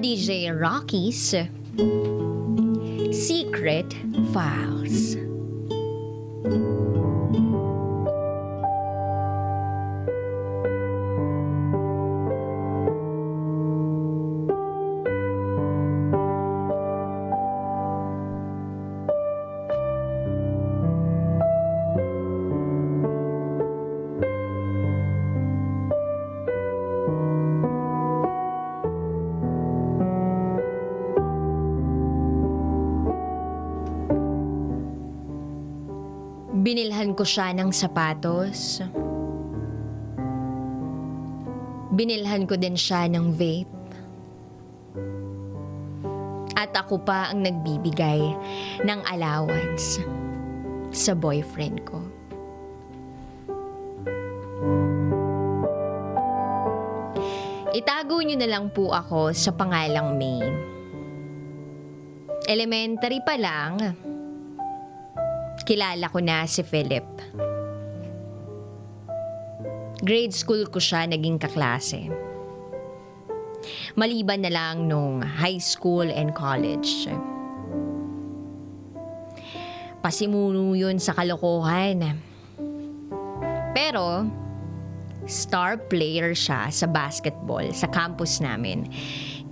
DJ Rocky's Secret Files. Binilhan ko siya ng sapatos. Binilhan ko din siya ng vape. At ako pa ang nagbibigay ng allowance sa boyfriend ko. Itago niyo na lang po ako sa pangalang May. Elementary pa lang, kilala ko na si Philip. Grade school ko siya naging kaklase. Maliban na lang nung high school and college. Pasimuno yun sa kalokohan. Pero, star player siya sa basketball sa campus namin.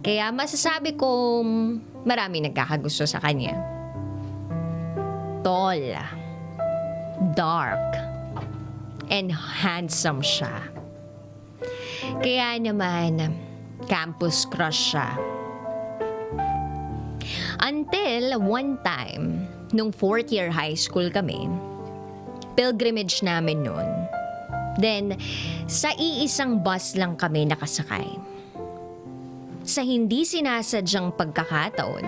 Kaya masasabi kong marami nagkakagusto sa kanya tall, dark, and handsome siya. Kaya naman, campus crush siya. Until one time, nung fourth year high school kami, pilgrimage namin noon. Then, sa iisang bus lang kami nakasakay. Sa hindi sinasadyang pagkakataon,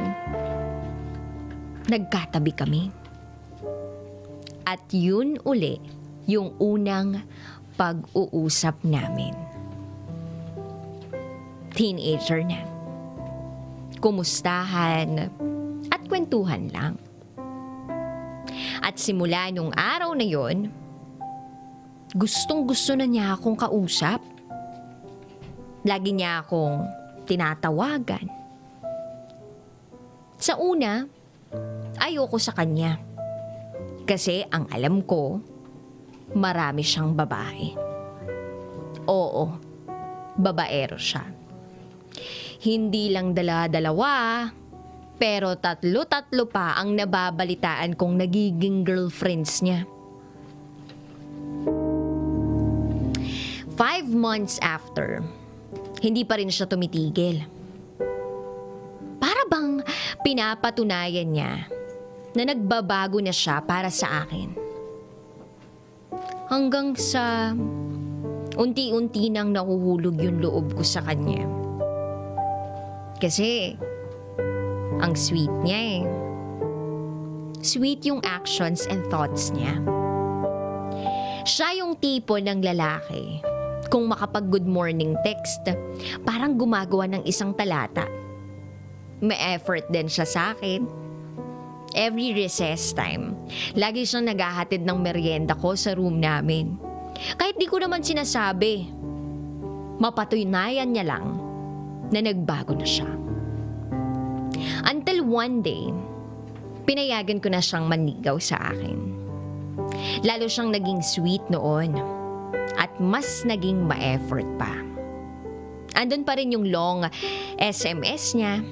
nagkatabi kami. At yun uli yung unang pag-uusap namin. Teenager na. Kumustahan at kwentuhan lang. At simula nung araw na yon, gustong gusto na niya akong kausap. Lagi niya akong tinatawagan. Sa una, ayoko sa kanya. Kasi ang alam ko, marami siyang babae. Oo, babaero siya. Hindi lang dala-dalawa, pero tatlo-tatlo pa ang nababalitaan kong nagiging girlfriends niya. Five months after, hindi pa rin siya tumitigil. Para bang pinapatunayan niya na nagbabago na siya para sa akin. Hanggang sa unti-unti nang nahuhulog yung loob ko sa kanya. Kasi, ang sweet niya eh. Sweet yung actions and thoughts niya. Siya yung tipo ng lalaki. Kung makapag good morning text, parang gumagawa ng isang talata. May effort din siya sa akin every recess time, lagi siyang naghahatid ng merienda ko sa room namin. Kahit di ko naman sinasabi, mapatunayan niya lang na nagbago na siya. Until one day, pinayagan ko na siyang manigaw sa akin. Lalo siyang naging sweet noon at mas naging ma-effort pa. Andun pa rin yung long SMS niya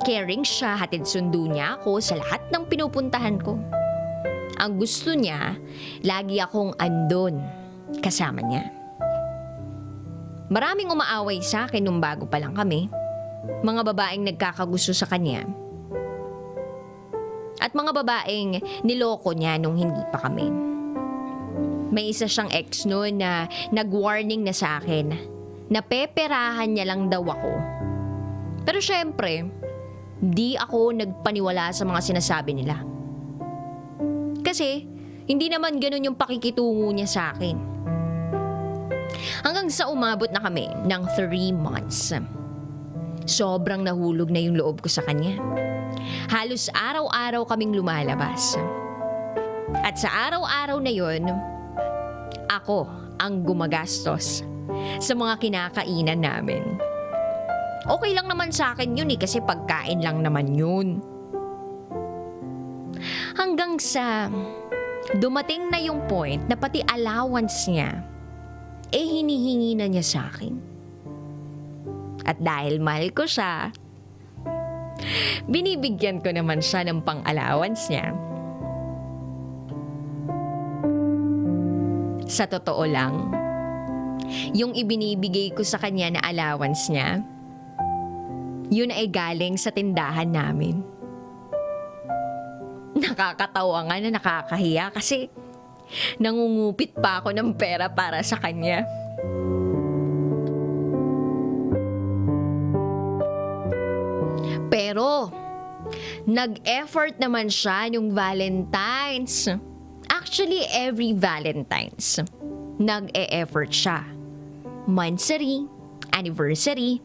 Caring siya, hatid sundo niya ako sa lahat ng pinupuntahan ko. Ang gusto niya, lagi akong andon kasama niya. Maraming umaaway sa akin nung bago pa lang kami. Mga babaeng nagkakagusto sa kanya. At mga babaeng niloko niya nung hindi pa kami. May isa siyang ex noon na nag-warning na sa akin na peperahan niya lang daw ako. Pero syempre, Di ako nagpaniwala sa mga sinasabi nila. Kasi, hindi naman ganun yung pakikitungo niya sa akin. Hanggang sa umabot na kami ng three months. Sobrang nahulog na yung loob ko sa kanya. Halos araw-araw kaming lumalabas. At sa araw-araw na yon, ako ang gumagastos sa mga kinakainan namin. Okay lang naman sa akin yun eh kasi pagkain lang naman yun. Hanggang sa dumating na yung point na pati allowance niya eh hinihingi na niya sa akin. At dahil mahal ko siya, binibigyan ko naman siya ng pang-allowance niya. Sa totoo lang, yung ibinibigay ko sa kanya na allowance niya, yun ay galing sa tindahan namin. Nakakatawa nga na nakakahiya kasi nangungupit pa ako ng pera para sa kanya. Pero, nag-effort naman siya yung Valentine's. Actually, every Valentine's, nag-e-effort siya. Monthsary, anniversary,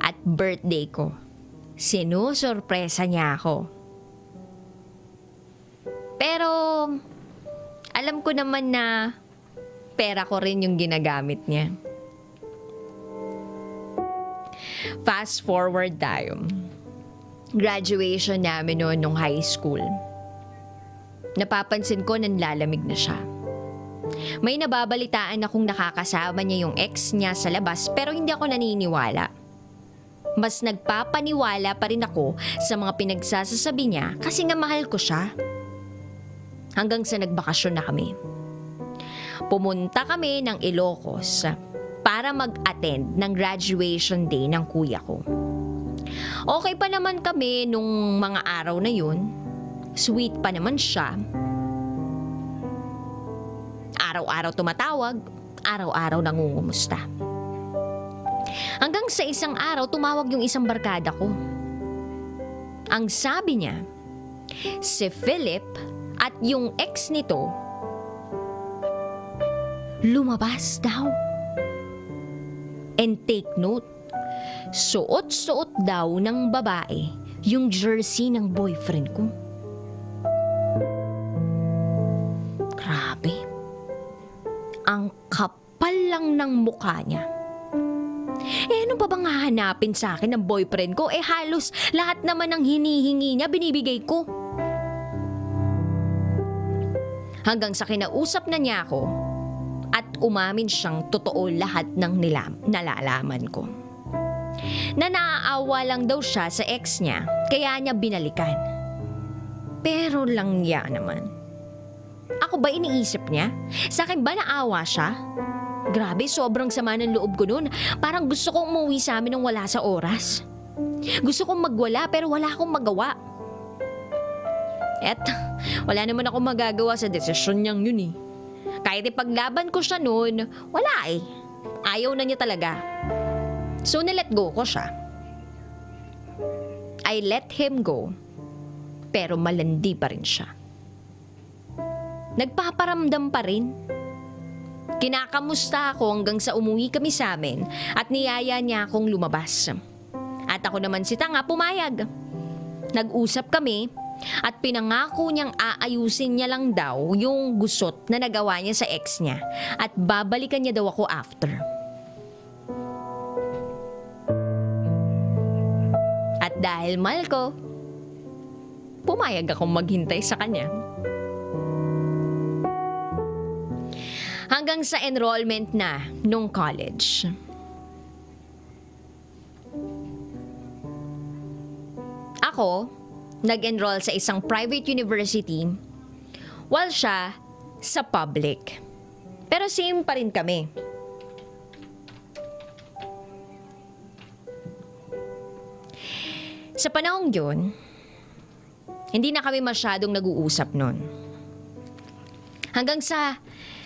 at birthday ko. Sinusurpresa niya ako. Pero, alam ko naman na pera ko rin yung ginagamit niya. Fast forward tayo. Graduation namin noon nung high school. Napapansin ko nanlalamig na siya. May nababalitaan akong nakakasama niya yung ex niya sa labas pero hindi ako naniniwala. Mas nagpapaniwala pa rin ako sa mga pinagsasasabi niya kasi nga mahal ko siya. Hanggang sa nagbakasyon na kami. Pumunta kami ng Ilocos para mag-attend ng graduation day ng kuya ko. Okay pa naman kami nung mga araw na yun. Sweet pa naman siya. Araw-araw tumatawag, araw-araw nangungumusta. Hanggang sa isang araw tumawag yung isang barkada ko. Ang sabi niya, si Philip at yung ex nito lumabas daw. And take note, suot-suot daw ng babae yung jersey ng boyfriend ko. Ang kapal lang ng mukha niya. Eh ano pa bang hahanapin sa akin ng boyfriend ko? Eh halos lahat naman ng hinihingi niya binibigay ko. Hanggang sa kinausap na niya ako at umamin siyang totoo lahat ng nilam, nalalaman ko. Na naaawa lang daw siya sa ex niya, kaya niya binalikan. Pero lang niya naman. Ako ba iniisip niya? Sa akin ba naawa siya? Grabe, sobrang sama ng loob ko noon. Parang gusto kong umuwi sa amin nang wala sa oras. Gusto kong magwala pero wala akong magawa. Et, wala naman ako magagawa sa desisyon niyang yun eh. Kahit ipaglaban ko siya noon, wala eh. Ayaw na niya talaga. So nilet go ko siya. I let him go. Pero malandi pa rin siya. Nagpaparamdam pa rin. Kinakamusta ako hanggang sa umuwi kami sa amin at niyaya niya akong lumabas. At ako naman si Tanga pumayag. Nag-usap kami at pinangako niyang aayusin niya lang daw yung gusot na nagawa niya sa ex niya at babalikan niya daw ako after. At dahil mahal ko, pumayag akong maghintay sa kanya. Hanggang sa enrollment na nung college. Ako, nag-enroll sa isang private university while siya sa public. Pero same pa rin kami. Sa panahong yun, hindi na kami masyadong nag-uusap nun. Hanggang sa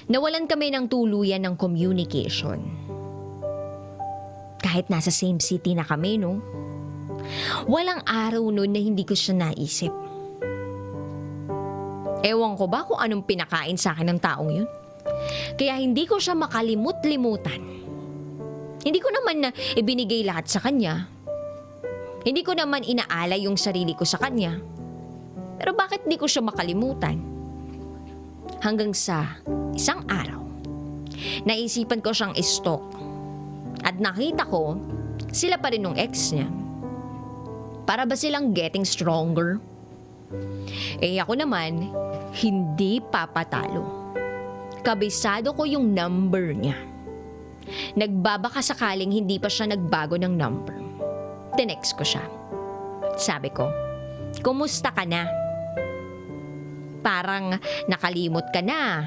nawalan kami ng tuluyan ng communication. Kahit nasa same city na kami, no? Walang araw noon na hindi ko siya naisip. Ewan ko ba kung anong pinakain sa akin ng taong yun? Kaya hindi ko siya makalimut-limutan. Hindi ko naman na ibinigay lahat sa kanya. Hindi ko naman inaalay yung sarili ko sa kanya. Pero bakit di ko siya makalimutan? Hanggang sa isang araw, naisipan ko siyang istok. At nakita ko sila pa rin nung ex niya. Para ba silang getting stronger? Eh ako naman, hindi papatalo. Kabisado ko yung number niya. Nagbabaka sakaling hindi pa siya nagbago ng number. Tinext ko siya. Sabi ko, Kumusta ka na? Parang nakalimot ka na.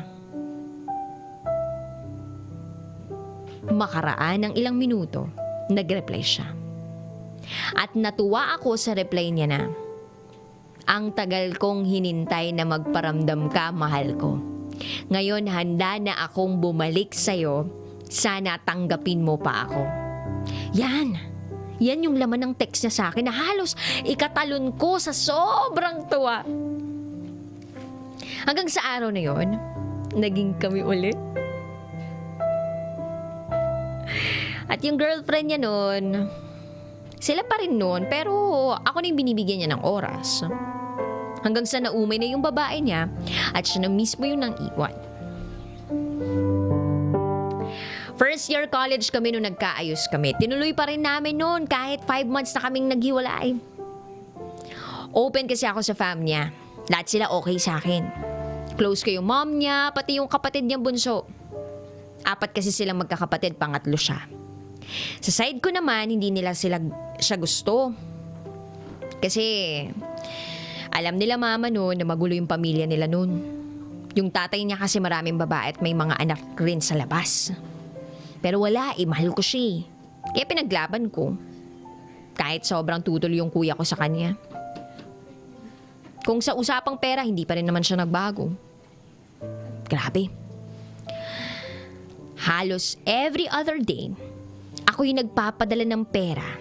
Makaraan ng ilang minuto, nag-reply siya. At natuwa ako sa reply niya na, Ang tagal kong hinintay na magparamdam ka, mahal ko. Ngayon handa na akong bumalik sa'yo. Sana tanggapin mo pa ako. Yan! Yan yung laman ng text niya sa akin na halos ikatalon ko sa sobrang tuwa. Hanggang sa araw na yon, naging kami ulit. At yung girlfriend niya noon, sila pa rin noon, pero ako na yung binibigyan niya ng oras. Hanggang sa naumay na yung babae niya at siya na mismo yung nang iwan. First year college kami nung nagkaayos kami. Tinuloy pa rin namin noon kahit five months na kaming naghiwalay. Open kasi ako sa fam niya. Lahat sila okay sa akin. Close yung mom niya, pati yung kapatid niya bunso. Apat kasi silang magkakapatid, pangatlo siya. Sa side ko naman, hindi nila sila siya gusto. Kasi alam nila mama noon na magulo yung pamilya nila noon. Yung tatay niya kasi maraming babae at may mga anak rin sa labas. Pero wala eh, mahal ko siya eh. Kaya pinaglaban ko. Kahit sobrang tutol yung kuya ko sa kanya. Kung sa usapang pera, hindi pa rin naman siya nagbago. Grabe. Halos every other day, ako yung nagpapadala ng pera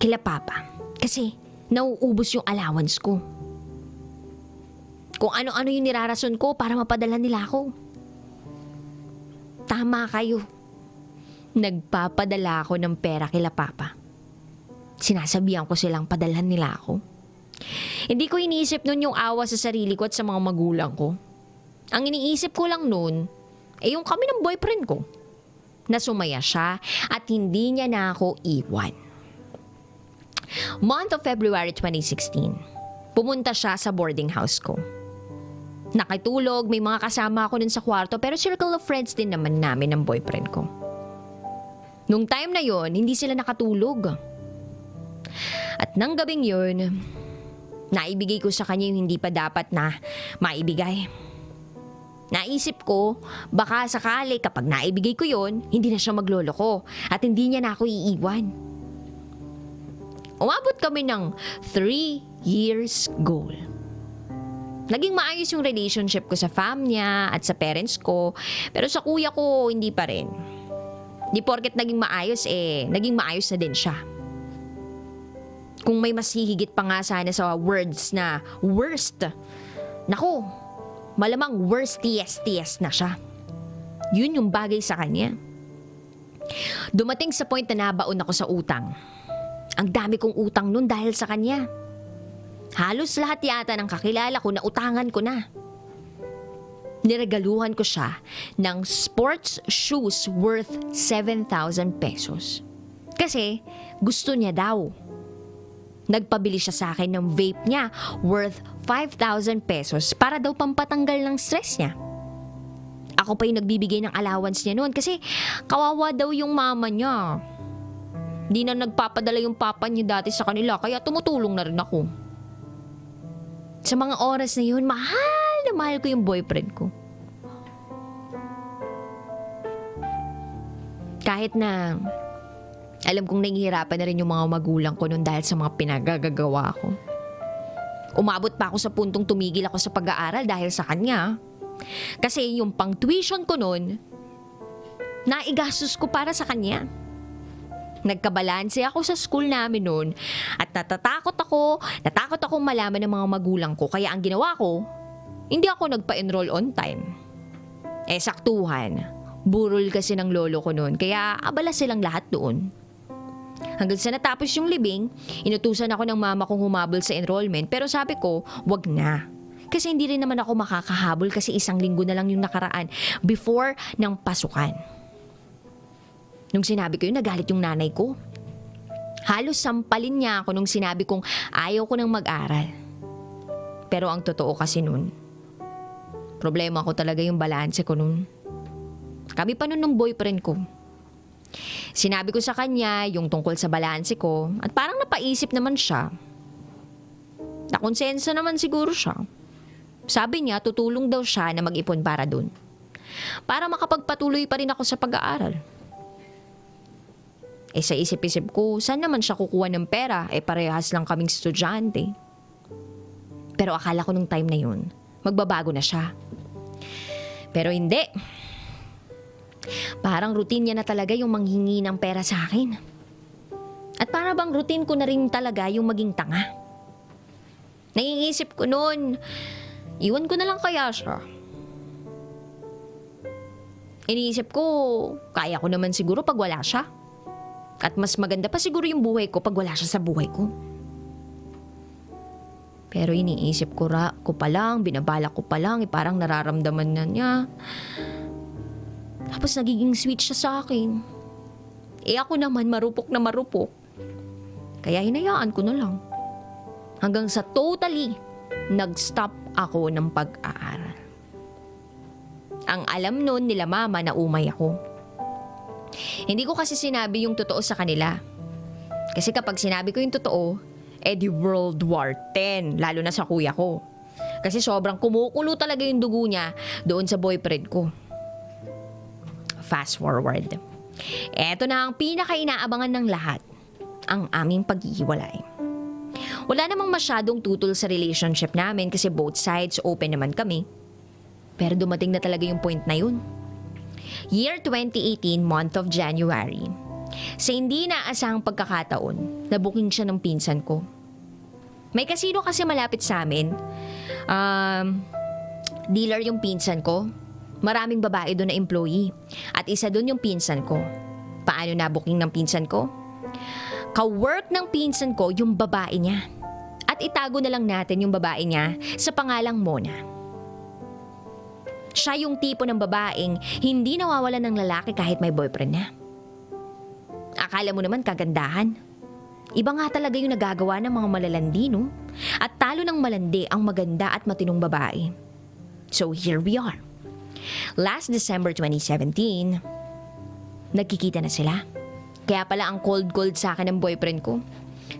kila Papa. Kasi nauubos yung allowance ko. Kung ano-ano yung nirarason ko para mapadala nila ako. Tama kayo nagpapadala ako ng pera kila Papa. Sinasabihan ko silang padalhan nila ako. Hindi ko iniisip nun yung awa sa sarili ko at sa mga magulang ko. Ang iniisip ko lang nun, eh yung kami ng boyfriend ko. Na sumaya siya at hindi niya na ako iwan. Month of February 2016, pumunta siya sa boarding house ko. Nakitulog, may mga kasama ako nun sa kwarto pero circle of friends din naman namin ng boyfriend ko. Nung time na yon, hindi sila nakatulog. At nang gabing yon, naibigay ko sa kanya yung hindi pa dapat na maibigay. Naisip ko, baka sakali kapag naibigay ko yon, hindi na siya magloloko at hindi niya na ako iiwan. Umabot kami ng 3 years goal. Naging maayos yung relationship ko sa fam niya at sa parents ko, pero sa kuya ko, hindi pa rin. Di porket naging maayos eh, naging maayos na din siya. Kung may mas hihigit pa nga sana sa words na worst, naku, malamang worstiest na siya. Yun yung bagay sa kanya. Dumating sa point na nabaon ako sa utang. Ang dami kong utang nun dahil sa kanya. Halos lahat yata ng kakilala ko na utangan ko na niregaluhan ko siya ng sports shoes worth 7,000 pesos. Kasi gusto niya daw. Nagpabili siya sa akin ng vape niya worth 5,000 pesos para daw pampatanggal ng stress niya. Ako pa yung nagbibigay ng allowance niya noon kasi kawawa daw yung mama niya. Di na nagpapadala yung papa niya dati sa kanila kaya tumutulong na rin ako. Sa mga oras na yun, mahal na mahal ko yung boyfriend ko. Kahit na alam kong nahihirapan na rin yung mga magulang ko noon dahil sa mga pinagagagawa ko. Umabot pa ako sa puntong tumigil ako sa pag-aaral dahil sa kanya. Kasi yung pang tuition ko noon, naigastos ko para sa kanya. Nagkabalanse ako sa school namin noon at natatakot ako, natakot akong malaman ng mga magulang ko kaya ang ginawa ko, hindi ako nagpa-enroll on time. Eh saktuhan, burol kasi ng lolo ko noon kaya abala silang lahat doon. Hanggang sa natapos yung libing, inutusan ako ng mama kong humabol sa enrollment pero sabi ko, wag na. Kasi hindi rin naman ako makakahabol kasi isang linggo na lang yung nakaraan before ng pasukan. Nung sinabi ko yun, nagalit yung nanay ko. Halos sampalin niya ako nung sinabi kong ayaw ko nang mag-aral. Pero ang totoo kasi nun, problema ko talaga yung balanse ko nun. Kami pa nun ng boyfriend ko. Sinabi ko sa kanya yung tungkol sa balanse ko at parang napaisip naman siya. Nakonsensa naman siguro siya. Sabi niya tutulong daw siya na mag-ipon para dun. Para makapagpatuloy pa rin ako sa pag-aaral. Eh sa isip-isip ko, saan naman siya kukuha ng pera? Eh parehas lang kaming estudyante. Pero akala ko nung time na yun, magbabago na siya. Pero hindi. Parang routine niya na talaga yung manghingi ng pera sa akin. At para bang routine ko na rin talaga yung maging tanga. Naiisip ko noon, iwan ko na lang kaya siya. Iniisip ko, kaya ko naman siguro pag wala siya. At mas maganda pa siguro yung buhay ko pag wala siya sa buhay ko. Pero iniisip ko, ra, ko pa lang, binabala ko pa lang, eh, parang nararamdaman na niya. Tapos nagiging sweet siya sa akin. Eh ako naman marupok na marupok. Kaya hinayaan ko na lang. Hanggang sa totally nag-stop ako ng pag-aaral. Ang alam nun nila mama na umay ako. Hindi ko kasi sinabi yung totoo sa kanila. Kasi kapag sinabi ko yung totoo, eh di World War 10, lalo na sa kuya ko. Kasi sobrang kumukulo talaga yung dugo niya doon sa boyfriend ko. Fast forward. Eto na ang pinaka-inaabangan ng lahat, ang aming paghihiwalay. Wala namang masyadong tutol sa relationship namin kasi both sides open naman kami. Pero dumating na talaga yung point na yun. Year 2018, month of January. Sa hindi naasahang pagkakataon, nabuking siya ng pinsan ko. May kasino kasi malapit sa amin. Um, dealer yung pinsan ko. Maraming babae doon na employee. At isa doon yung pinsan ko. Paano nabuking ng pinsan ko? Ka-work ng pinsan ko yung babae niya. At itago na lang natin yung babae niya sa pangalang Mona. Siya yung tipo ng babaeng hindi nawawalan ng lalaki kahit may boyfriend na. Akala mo naman kagandahan. Iba nga talaga yung nagagawa ng mga malalandi, no? At talo ng malandi ang maganda at matinong babae. So here we are. Last December 2017, nagkikita na sila. Kaya pala ang cold-cold sa akin ng boyfriend ko.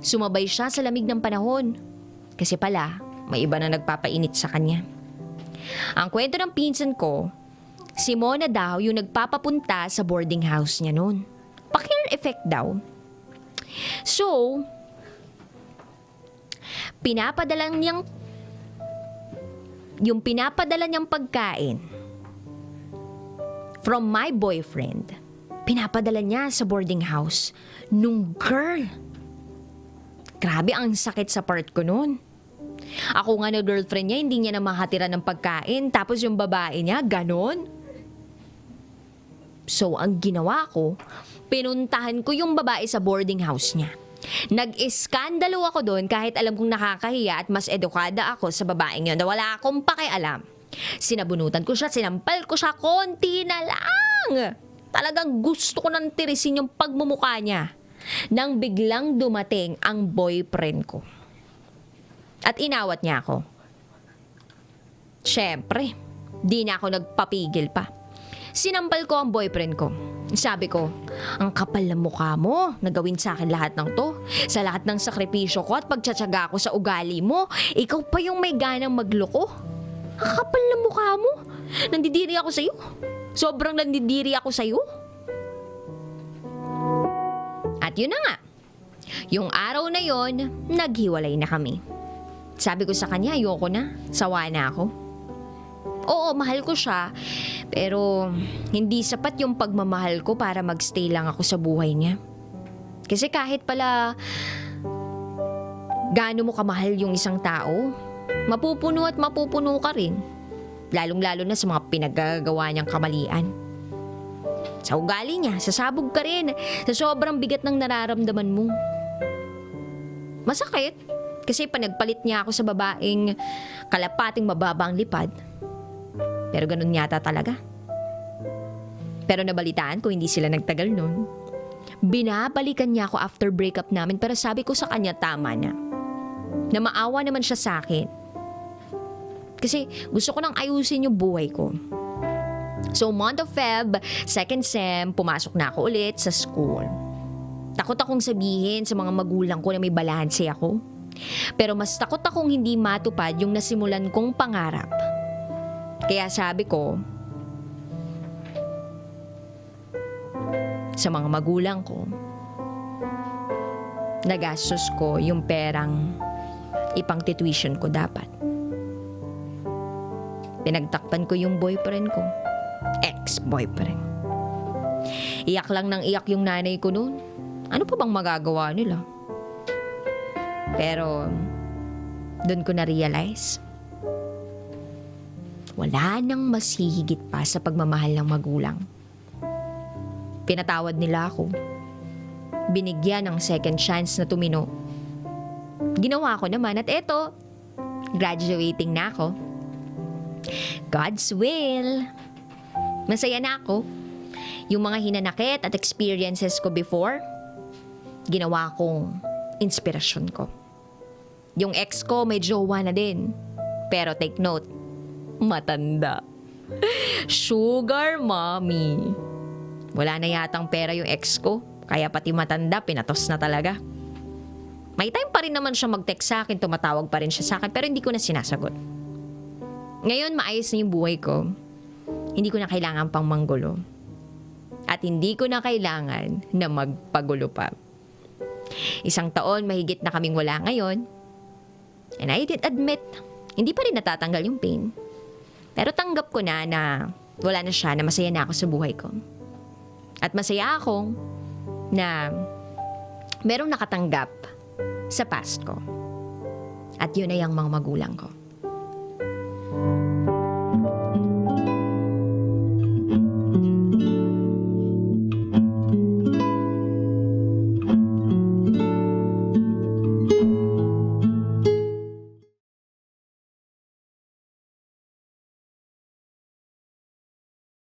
Sumabay siya sa lamig ng panahon. Kasi pala, may iba na nagpapainit sa kanya. Ang kwento ng pinsan ko, si Mona daw yung nagpapapunta sa boarding house niya noon. Pa-care effect daw. So, pinapadala niyang yung pinapadala niyang pagkain from my boyfriend, pinapadala niya sa boarding house nung girl. Grabe ang sakit sa part ko noon. Ako nga na girlfriend niya, hindi niya na mahatira ng pagkain. Tapos yung babae niya, ganon. So, ang ginawa ko, pinuntahan ko yung babae sa boarding house niya. Nag-iskandalo ako doon kahit alam kong nakakahiya at mas edukada ako sa babaeng yun na wala akong pakialam. Sinabunutan ko siya, sinampal ko siya, konti na lang. Talagang gusto ko nang tirisin yung pagmumuka niya. Nang biglang dumating ang boyfriend ko. At inawat niya ako. Siyempre, di na ako nagpapigil pa. Sinampal ko ang boyfriend ko. Sabi ko, ang kapal ng mukha mo, nagawin sa akin lahat ng to. Sa lahat ng sakripisyo ko at pagtsatsaga ko sa ugali mo, ikaw pa yung may ganang magloko. Ang kapal ng mukha mo. Nandidiri ako sa'yo. Sobrang nandidiri ako sa'yo. At yun na nga. Yung araw na yon, naghiwalay na kami. Sabi ko sa kanya, ayoko na. Sawa na ako. Oo, mahal ko siya. Pero hindi sapat yung pagmamahal ko para magstay lang ako sa buhay niya. Kasi kahit pala gaano mo kamahal yung isang tao, mapupuno at mapupuno ka rin. Lalong-lalo na sa mga pinagagawa niyang kamalian. Sa ugali niya, sasabog ka rin sa sobrang bigat ng nararamdaman mo. Masakit kasi panagpalit niya ako sa babaeng kalapating mababa ang lipad. Pero ganun yata talaga. Pero nabalitaan ko hindi sila nagtagal nun. Binabalikan niya ako after breakup namin pero sabi ko sa kanya tama na. Na maawa naman siya sa akin. Kasi gusto ko nang ayusin yung buhay ko. So month of Feb, second sem, pumasok na ako ulit sa school. Takot akong sabihin sa mga magulang ko na may balanse ako. Pero mas takot akong hindi matupad yung nasimulan kong pangarap. Kaya sabi ko, sa mga magulang ko, nagastos ko yung perang ipang tuition ko dapat. Pinagtakpan ko yung boyfriend ko. Ex-boyfriend. Iyak lang ng iyak yung nanay ko noon. Ano pa bang magagawa nila? Pero, doon ko na-realize, wala nang mas hihigit pa sa pagmamahal ng magulang. Pinatawad nila ako. Binigyan ng second chance na tumino. Ginawa ko naman at eto, graduating na ako. God's will. Masaya na ako. Yung mga hinanakit at experiences ko before, ginawa kong inspirasyon ko. Yung ex ko may jowa na din. Pero take note, matanda. Sugar mommy. Wala na yatang pera yung ex ko, kaya pati matanda, pinatos na talaga. May time pa rin naman siya mag-text sa akin, tumatawag pa rin siya sa akin, pero hindi ko na sinasagot. Ngayon, maayos na yung buhay ko. Hindi ko na kailangan pang manggulo. At hindi ko na kailangan na magpagulo pa. Isang taon, mahigit na kaming wala ngayon. And I did admit, hindi pa rin natatanggal yung pain. Pero tanggap ko na na wala na siya, na masaya na ako sa buhay ko. At masaya akong na merong nakatanggap sa past ko. At yun ay ang mga magulang ko. thank you